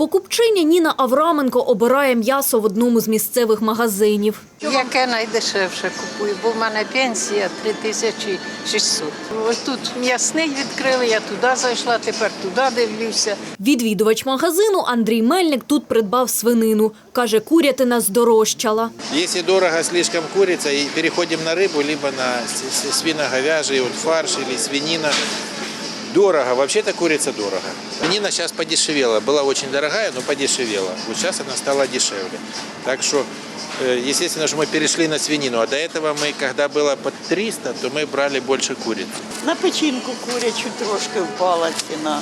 Покупчиня Ніна Авраменко обирає м'ясо в одному з місцевих магазинів. Яке найдешевше купую, бо в мене пенсія 3600. Ось тут м'ясний відкрили, я туди зайшла, тепер туди дивлюся. Відвідувач магазину Андрій Мельник тут придбав свинину. Каже, курятина здорожчала. Если дорого слишком курица, и переходим на рыбу, либо на с- с- свино-говяжий фарш или свинина. Дорого, вообще-то курица дорого. Свинина сейчас подешевела, была очень дорогая, но подешевела. Вот сейчас она стала дешевле. Так что, э, естественно, что мы перешли на свинину. А до этого мы, когда было под 300, то мы брали больше курицы. На печінку курячу трошки впала ціна.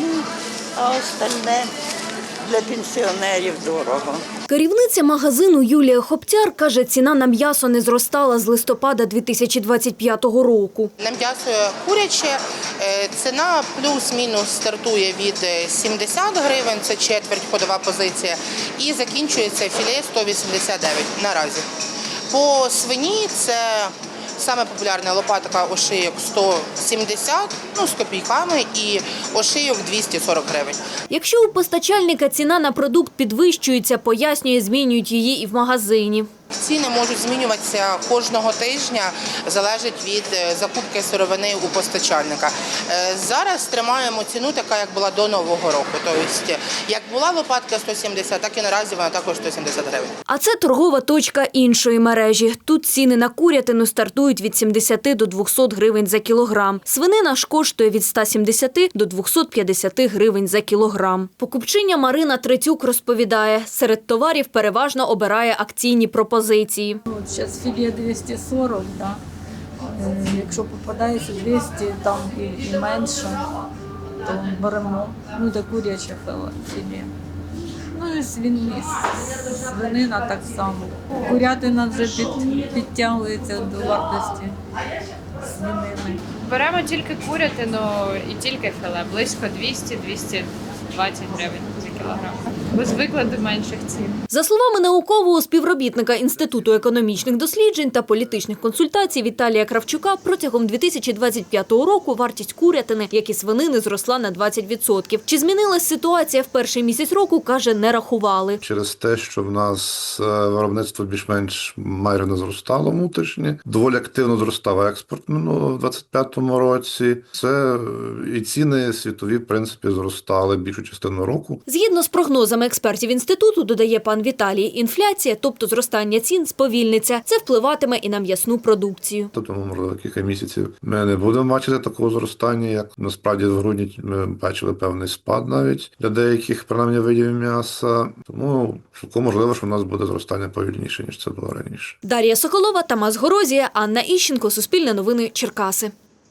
Ну, а остальне для пенсіонерів дорого. Керівниця магазину Юлія Хоптяр каже, ціна на м'ясо не зростала з листопада 2025 року. На м'ясо куряче е, ціна плюс-мінус стартує від е, 70 гривень, це четверть ходова позиція, і закінчується філе 189 наразі. По свині це саме популярна лопатка ошийок 170, ну з копійками, і ошийок 240 гривень. Якщо у постачальника ціна на продукт підвищується, пояснює, змінюють її і в магазині. Ціни можуть змінюватися кожного тижня, залежить від е, закупки сировини у постачальника. Е, Зараз тримаємо ціну така, як була до нового року. Тобто, як була лопатка 170, так і наразі вона також 170 гривень. А це торгова точка іншої мережі. Тут ціни на курятину стартують від 70 до 200 гривень за кілограм. Свинина ж коштує від 170 до 250 гривень за кілограм. Покупчиня Марина Третюк розповідає, серед товарів переважно обирає акційні пропозиції. От зараз філе 240, да. Е, якщо попадається 200 там і, і менше, то беремо. Ну, та куряче філе. філе. Ну і свині, свинина так само. Курятина вже під, підтягується до вартості свинини. Беремо тільки курятину і тільки філе, близько 200-220 гривень за кілограм. Без викладу менших цін. За словами наукового співробітника Інституту економічних досліджень та політичних консультацій Віталія Кравчука, протягом 2025 року вартість курятини, як і свинини, зросла на 20%. Чи змінилась ситуація в перший місяць року, каже, не рахували. через те, що в нас е, виробництво більш-менш майже не зростало внутрішнє, доволі активно зростав експорт ну, в 25-му році. Це е, і ціни світові, в принципі, зростали більшу частину року. Згідно з прогнозами експертів інституту, додає пан Віталій, інфляція, тобто зростання цін, сповільниться. Це впливатиме і на м'ясну продукцію. Тобто, можливо, кілька місяців ми не будемо бачити такого зростання, як насправді в грудні ми бачили певний спад навіть для деяких принаймні видів м'яса. Тому цілком можливо, що в нас буде зростання повільніше ніж це було раніше. Дар'я Соколова, Тамас Горозія, Анна Іщенко, Суспільне новини, Черкаси.